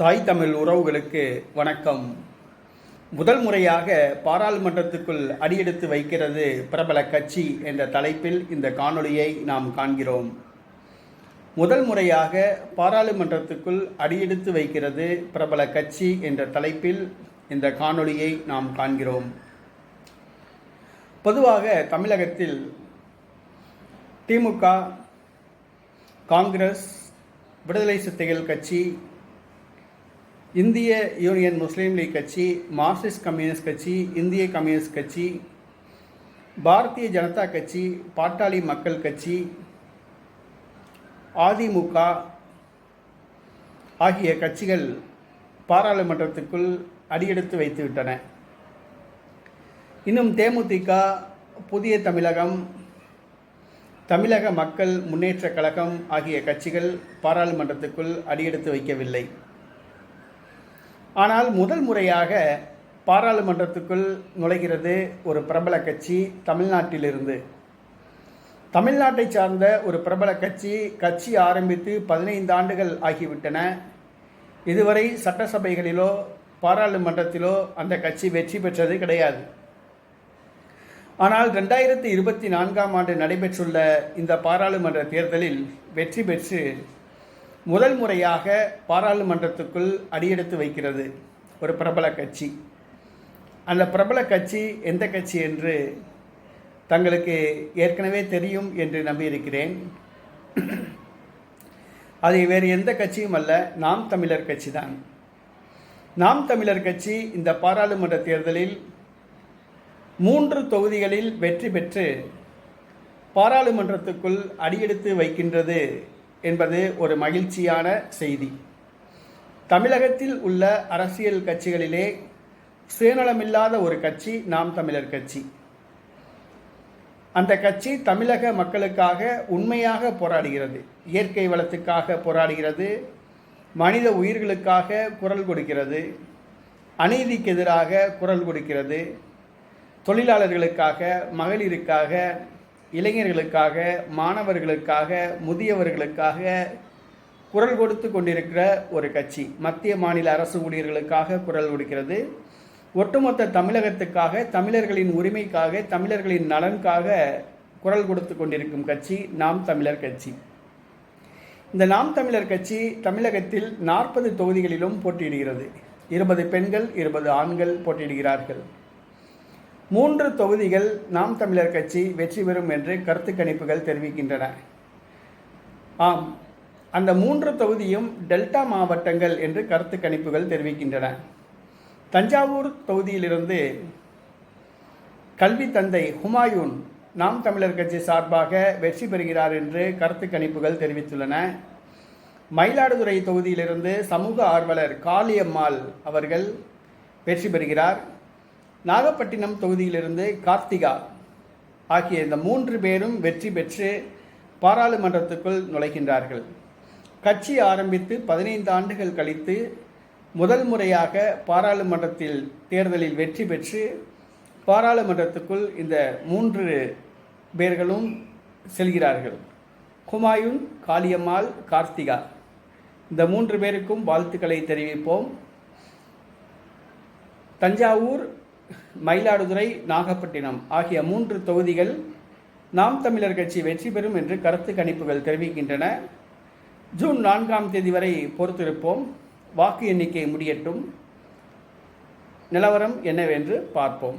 தாய் தமிழ் உறவுகளுக்கு வணக்கம். முதல் முறையாக பாராளுமன்றத்துக்குள் அடியெடுத்து வைக்கிறது பிரபல கட்சி என்ற தலைப்பில் இந்த காணொளியை நாம் காண்கிறோம். முதல் முறையாக பாராளுமன்றத்துக்குள் அடியெடுத்து வைக்கிறது பிரபல கட்சி என்ற தலைப்பில் இந்த காணொளியை நாம் காண்கிறோம். பொதுவாக தமிழகத்தில் திமுக காங்கிரஸ் விடுதலை சிறுத்தைகள் கட்சி இந்திய யூனியன் முஸ்லீம் லீக் கட்சி மார்க்சிஸ்ட் கம்யூனிஸ்ட் கட்சி இந்திய கம்யூனிஸ்ட் கட்சி பாரதிய ஜனதா கட்சி பாட்டாளி மக்கள் கட்சி அதிமுக ஆகிய கட்சிகள் பாராளுமன்றத்துக்குள் அடியெடுத்து வைத்துவிட்டன. இன்னும் தேமுதிக புதிய தமிழகம் தமிழக மக்கள் முன்னேற்றக் கழகம் ஆகிய கட்சிகள் பாராளுமன்றத்துக்குள் அடியெடுத்து வைக்கவில்லை. ஆனால் முதல் முறையாக பாராளுமன்றத்துக்குள் நுழைகிறது ஒரு பிரபல கட்சி தமிழ்நாட்டிலிருந்து. தமிழ்நாட்டை சார்ந்த ஒரு பிரபல கட்சி கட்சி ஆரம்பித்து பதினைந்து ஆண்டுகள் ஆகிவிட்டன. இதுவரை சட்டசபைகளிலோ பாராளுமன்றத்திலோ அந்த கட்சி வெற்றி பெற்றது கிடையாது. ஆனால் ரெண்டாயிரத்தி இருபத்தி நான்காம் ஆண்டு நடைபெற்றுள்ள இந்த பாராளுமன்ற தேர்தலில் வெற்றி பெற்று முதல் முறையாக பாராளுமன்றத்துக்குள் அடியெடுத்து வைக்கிறது ஒரு பிரபல கட்சி. அந்த பிரபல கட்சி எந்த கட்சி என்று தங்களுக்கு ஏற்கனவே தெரியும் என்று நம்பியிருக்கிறேன். அது வேறு எந்த கட்சியும் அல்ல நாம் தமிழர் கட்சி தான். நாம் தமிழர் கட்சி இந்த பாராளுமன்ற தேர்தலில் மூன்று தொகுதிகளில் வெற்றி பெற்று பாராளுமன்றத்துக்குள் அடியெடுத்து வைக்கின்றது என்பது ஒரு மகிழ்ச்சியான செய்தி. தமிழகத்தில் உள்ள அரசியல் கட்சிகளிலே சுயநலமில்லாத ஒரு கட்சி நாம் தமிழர் கட்சி. அந்த கட்சி தமிழக மக்களுக்காக உண்மையாக போராடுகிறது. இயற்கை வளத்துக்காக போராடுகிறது. மனித உயிர்களுக்காக குரல் கொடுக்கிறது. அநீதிக்கு எதிராக குரல் கொடுக்கிறது. தொழிலாளர்களுக்காக மகளிருக்காக இளைஞர்களுக்காக மாணவர்களுக்காக முதியவர்களுக்காக குரல் கொடுத்து கொண்டிருக்கிற ஒரு கட்சி. மத்திய மாநில அரசு ஊழியர்களுக்காக குரல் கொடுக்கிறது. ஒட்டுமொத்த தமிழகத்துக்காக தமிழர்களின் உரிமைக்காக தமிழர்களின் நலனுக்காக குரல் கொடுத்து கொண்டிருக்கும் கட்சி நாம் தமிழர் கட்சி. இந்த நாம் தமிழர் கட்சி தமிழகத்தில் நாற்பது தொகுதிகளிலும் போட்டியிடுகிறது. இருபது பெண்கள் இருபது ஆண்கள் போட்டியிடுகிறார்கள். மூன்று தொகுதிகள் நாம் தமிழர் கட்சி வெற்றி பெறும் என்று கருத்து கணிப்புகள் தெரிவிக்கின்றன. ஆம் அந்த மூன்று தொகுதியும் டெல்டா மாவட்டங்கள் என்று கருத்து கணிப்புகள் தெரிவிக்கின்றன. தஞ்சாவூர் தொகுதியிலிருந்து கல்வி தந்தை ஹுமாயூன் நாம் தமிழர் கட்சி சார்பாக வெற்றி பெறுகிறார் என்று கருத்து கணிப்புகள் தெரிவித்துள்ளன. மயிலாடுதுறை தொகுதியிலிருந்து சமூக ஆர்வலர் காளியம்மாள் அவர்கள் வெற்றி பெறுகிறார். நாகப்பட்டினம் தொகுதியிலிருந்து கார்த்திகா ஆகிய இந்த மூன்று பேரும் வெற்றி பெற்று பாராளுமன்றத்துக்குள் நுழைகின்றார்கள். கட்சி ஆரம்பித்து பதினைந்து ஆண்டுகள் கழித்து முதல் முறையாக பாராளுமன்றத்தில் தேர்தலில் வெற்றி பெற்று பாராளுமன்றத்துக்குள் இந்த மூன்று பேர்களும் செல்கிறார்கள். குமாயூன் காளியம்மாள் கார்த்திகா. இந்த மூன்று பேருக்கும் வாழ்த்துக்களை தெரிவிப்போம். தஞ்சாவூர் மயிலாடுதுறை நாகப்பட்டினம் ஆகிய மூன்று தொகுதிகள் நாம் தமிழர் கட்சி வெற்றி பெறும் என்று கருத்து கணிப்புகள் தெரிவிக்கின்றன. ஜூன் நான்காம் தேதி வரை பொறுத்திருப்போம். வாக்கு எண்ணிக்கை முடியட்டும். நிலவரம் என்னவென்று பார்ப்போம்.